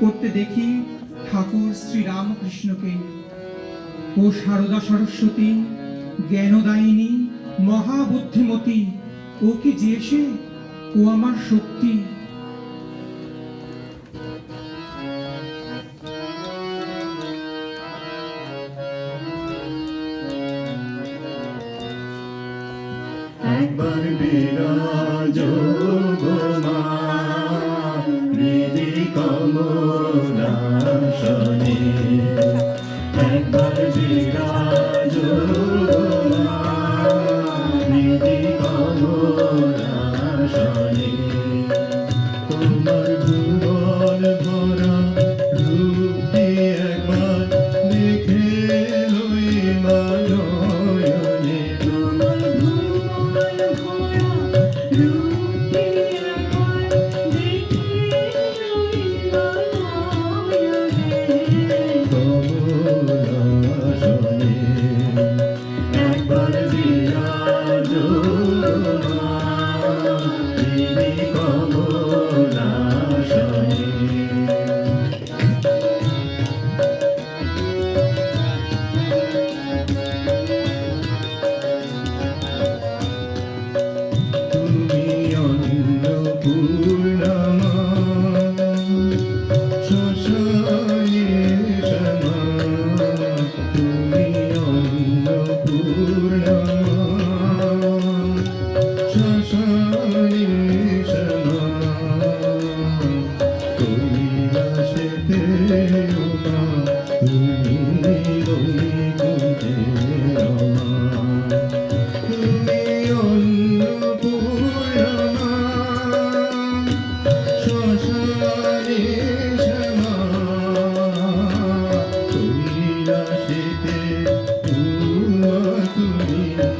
করতে দেখি ঠাকুর শ্রী রামকৃষ্ণকে ও সারদা সরস্বতী, জ্ঞানদায়িনী, মহাবুদ্ধিমতী, ও কি যে সে? ও আমার শক্তি। একবার বিরাজ candiga. Ooh, ooh, ooh, ooh,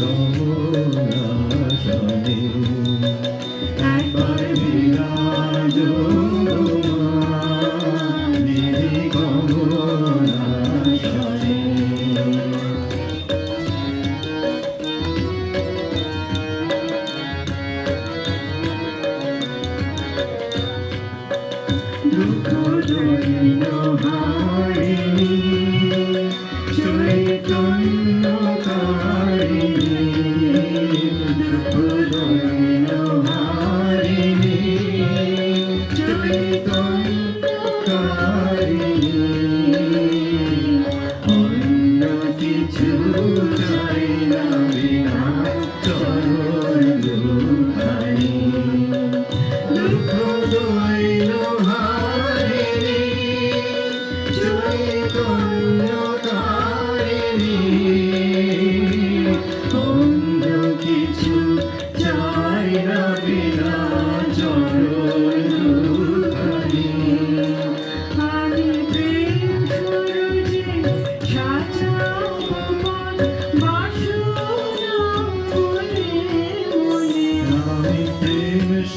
কামনা জানে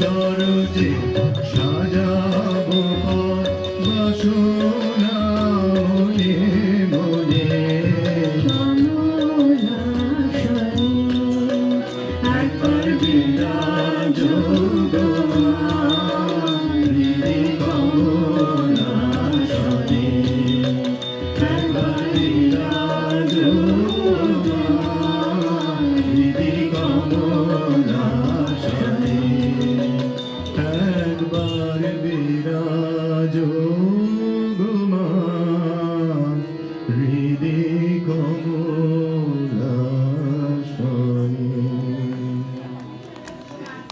সরজে সাজাবো বাসনা মনে মনে। একবার বিরাজ গো হৃদি কমলা সনে। একবার বিরাজ